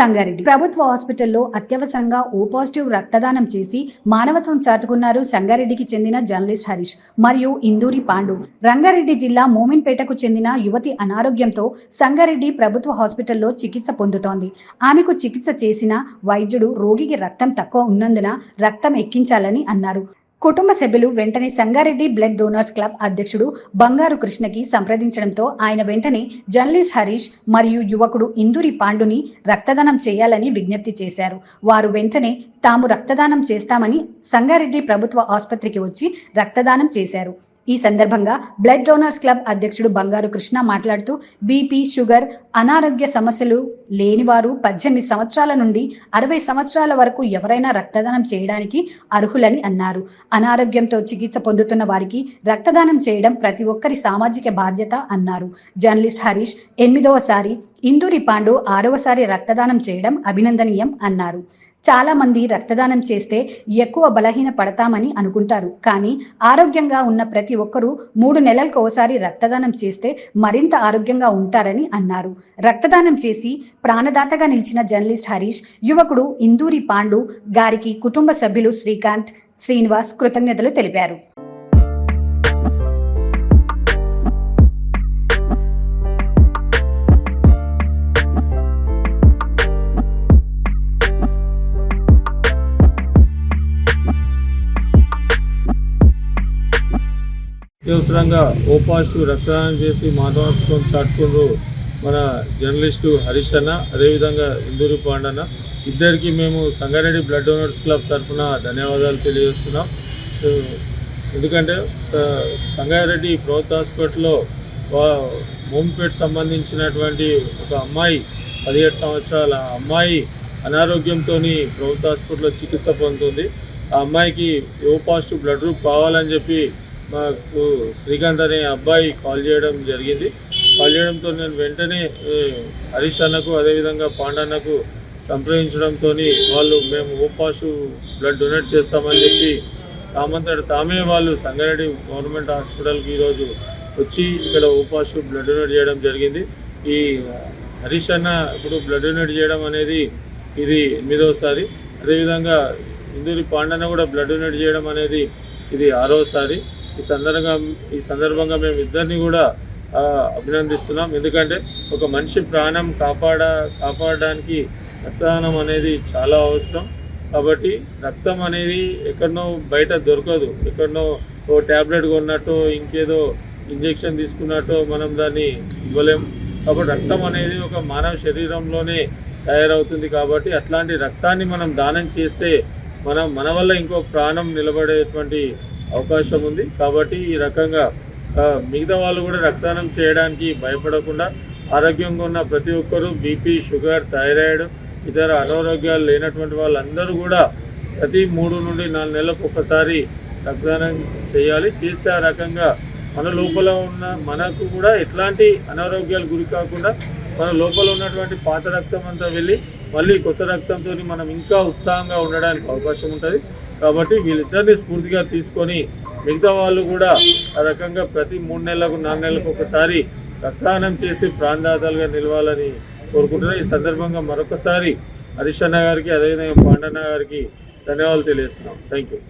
సంగారెడ్డి. ప్రభుత్వ హాస్పిటల్లో అత్యవసరంగా ఓ పాజిటివ్ రక్తదానం చేసి మానవత్వం చాటుకున్నారు సంగారెడ్డికి చెందిన జర్నలిస్ట్ హరీష్ మరియు ఇందూరి పాండు. రంగారెడ్డి జిల్లా మోమిన్పేటకు చెందిన యువతి అనారోగ్యంతో సంగారెడ్డి ప్రభుత్వ హాస్పిటల్లో చికిత్స పొందుతోంది. ఆమెకు చికిత్స చేసిన వైద్యుడు రోగికి రక్తం తక్కువ ఉన్నందున రక్తం ఎక్కించాలని అన్నారు. కుటుంబ సభ్యులు వెంటనే సంగారెడ్డి బ్లడ్ డోనర్స్ క్లబ్ అధ్యక్షుడు బంగారు కృష్ణకి సంప్రదించడంతో ఆయన వెంటనే జర్నలిస్ట్ హరీష్ మరియు యువకుడు ఇందూరి పాండుని రక్తదానం చేయాలని విజ్ఞప్తి చేశారు. వారు వెంటనే తాము రక్తదానం చేస్తామని సంగారెడ్డి ప్రభుత్వ ఆసుపత్రికి వచ్చి రక్తదానం చేశారు. ఈ సందర్భంగా బ్లడ్ డోనర్స్ క్లబ్ అధ్యక్షుడు బంగారు కృష్ణ మాట్లాడుతూ బీపీ షుగర్ అనారోగ్య సమస్యలు లేనివారు పద్దెనిమిది సంవత్సరాల నుండి అరవై సంవత్సరాల వరకు ఎవరైనా రక్తదానం చేయడానికి అర్హులని అన్నారు. అనారోగ్యంతో చికిత్స పొందుతున్న వారికి రక్తదానం చేయడం ప్రతి ఒక్కరి సామాజిక బాధ్యత అన్నారు. జర్నలిస్ట్ హరీష్ ఎనిమిదవసారి ఇందూరి పాండు ఆరవసారి రక్తదానం చేయడం అభినందనీయం అన్నారు. చాలా మంది రక్తదానం చేస్తే ఎక్కువ బలహీన పడతామని అనుకుంటారు. కానీ ఆరోగ్యంగా ఉన్న ప్రతి ఒక్కరూ మూడు నెలలకు ఒకసారి రక్తదానం చేస్తే మరింత ఆరోగ్యంగా ఉంటారని అన్నారు. రక్తదానం చేసి ప్రాణదాతగా నిలిచిన జర్నలిస్ట్ హరీష్ యువకుడు ఇందూరి పాండు గారికి కుటుంబ సభ్యులు శ్రీకాంత్ శ్రీనివాస్ కృతజ్ఞతలు తెలిపారు. అత్యవసరంగా ఓ పాజిటివ్ రక్తదానం చేసి మానవత్వం చాటుకుంటూ మన జర్నలిస్టు హరీష్ అన్న అదేవిధంగా ఇందూరి పాండన్న ఇద్దరికి మేము సంగారెడ్డి బ్లడ్ డోనర్స్ క్లబ్ తరఫున ధన్యవాదాలు తెలియజేస్తున్నాం. ఎందుకంటే సంగారెడ్డి ప్రభుత్వ హాస్పిటల్లో వా సంబంధించినటువంటి ఒక అమ్మాయి పదిహేడు సంవత్సరాల అమ్మాయి అనారోగ్యంతో ప్రభుత్వ హాస్పిటల్లో చికిత్స పొందుతుంది. ఆ అమ్మాయికి ఓ పాజిటివ్ బ్లడ్ గ్రూప్ కావాలని చెప్పి మాకు శ్రీకాంత్ అనే అబ్బాయి కాల్ చేయడం జరిగింది. కాల్ చేయడంతో నేను వెంటనే హరీష్ అన్నకు అదేవిధంగా పాండన్నకు సంప్రదించడంతో వాళ్ళు మేము ఓపాసు బ్లడ్ డొనేట్ చేస్తామని చెప్పి తామంతట తామే వాళ్ళు సంగారెడ్డి గవర్నమెంట్ హాస్పిటల్కి ఈరోజు వచ్చి ఇక్కడ ఓపాసు బ్లడ్ డొనేట్ చేయడం జరిగింది. ఈ హరీష్ అన్న ఇప్పుడు బ్లడ్ డొనేట్ చేయడం అనేది ఇది ఎనిమిదవసారి అదేవిధంగా ఇందూరి పాండన్న కూడా బ్లడ్ డొనేట్ చేయడం అనేది ఇది ఆరోసారి. ఈ సందర్భంగా ఈ సందర్భంగా మేము ఇద్దరిని కూడా అభినందిస్తున్నాం. ఎందుకంటే ఒక మనిషి ప్రాణం కాపాడ కాపాడడానికి రక్తదానం అనేది చాలా అవసరం. కాబట్టి రక్తం అనేది ఎక్కడనో బయట దొరకదు. ఎక్కడనో ఓ ట్యాబ్లెట్ కొన్నట్టు ఇంకేదో ఇంజెక్షన్ తీసుకున్నట్టు మనం దాన్ని ఇవ్వలేం. కాబట్టి రక్తం అనేది ఒక మానవ శరీరంలోనే తయారవుతుంది కాబట్టి అట్లాంటి రక్తాన్ని మనం దానం చేస్తే మనం మన వల్ల ఇంకో ప్రాణం నిలబడేటువంటి అవకాశం ఉంది. కాబట్టి ఈ రకంగా మిగతా వాళ్ళు కూడా రక్తదానం చేయడానికి భయపడకుండా ఆరోగ్యంగా ఉన్న ప్రతి ఒక్కరూ బీపీ షుగర్ థైరాయిడ్ ఇతర అనారోగ్యాలు లేనటువంటి వాళ్ళందరూ కూడా ప్రతి మూడు నుండి నాలుగు నెలలకు ఒకసారి రక్తదానం చేయాలి. చేస్తే ఆ రకంగా మన లోపల ఉన్న మనకు కూడా ఎట్లాంటి అనారోగ్యాలు గురి కాకుండా మన లోపల ఉన్నటువంటి పాత రక్తం అంతా వెళ్ళి మళ్ళీ కొత్త రక్తంతో మనం ఇంకా ఉత్సాహంగా ఉండడానికి అవకాశం ఉంటుంది. కాబట్టి వీళ్ళిద్దరిని స్ఫూర్తిగా తీసుకొని మిగతా వాళ్ళు కూడా ఆ రకంగా ప్రతి మూడు నెలలకు నాలుగు నెలలకు ఒకసారి రక్తదానం చేసి ప్రాణదాతలుగా నిలవాలని కోరుకుంటున్నాను ఈ సందర్భంగా మరొకసారి హరీష్ అన్న గారికి అదేవిధంగా పాండన్న గారికి ధన్యవాదాలు తెలియజేస్తున్నాం. Thank you